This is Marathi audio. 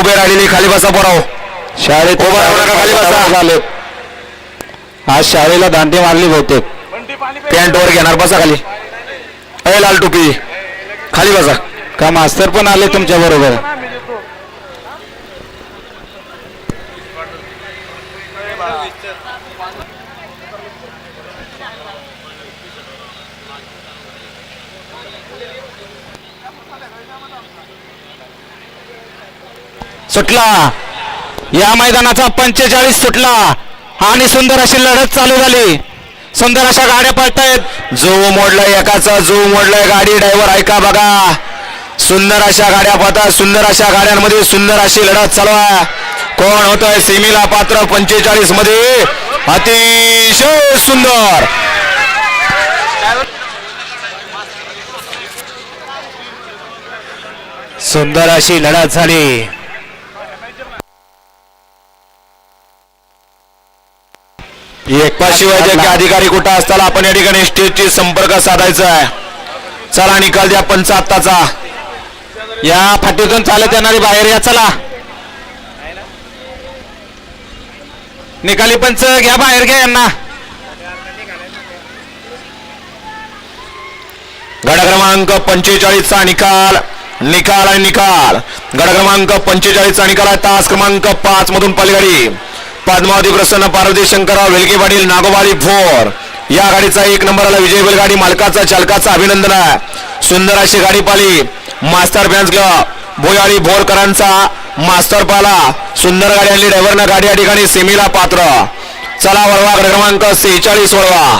उभे राहिलेली खाली बसा पोराव शाळेत उभं राहू नका, खाली बसा. झाले. आज शाळेला दांडी मारली बहुतेक. पॅन्ट वर घेणार बसा खाली. अय लाल टोपी. खाली बसा. का मास्तर पण आले तुमच्या बरोबर? सुटला. या मैदानाचा पंचेचाळीस सुटला. आणि सुंदर अशी लढत चालू झाली. सुंदर अशा गाड्या पळतायत जो मोडलाय एकाचा जो मोडलाय गाडी. ड्रायव्हर ऐका बघा. सुंदर अशा गाड्या पाहता सुंदर अशा गाड्यांमध्ये सुंदर अशी लढत चालू आहे. कोण होतोय सिमीला पात्र पंचेचाळीसमध्ये? अतिशय सुंदर. सुंदर अशी लढत झाली. शिवाय जग अधिकारी कुठं असताना आपण या ठिकाणी स्टेजची संपर्क साधायचा आहे. चला निकाल द्या पंच आत्ताचा या फाटीतून चालत येणारी बाहेर या चला. निकाली पंच घ्या बाहेर घ्या यांना. गड क्रमांक पंचेचाळीसचा निकाल निकाल आणि निकाल. गड क्रमांक पंचेचाळीसचा निकाल आहे तास क्रमांक पाच मधून पलगाडी. पद्मावती प्रसन्न पार्वती शंकरराव वेलके पाटील नागोबारी फोर. या गाडीचा एक नंबरला विजय बैलगाडी मालकाचा चालकाचा अभिनंदन आहे. सुंदर अशी गाडी Pali master fans club Bhoyali भोरकरांचा master पाला सुंदर गाडी आणली ड्रायव्हरनं गाडी या ठिकाणी सेमीला पात्र. चला वळवा क्रमांक सेहेचाळीस वळवा.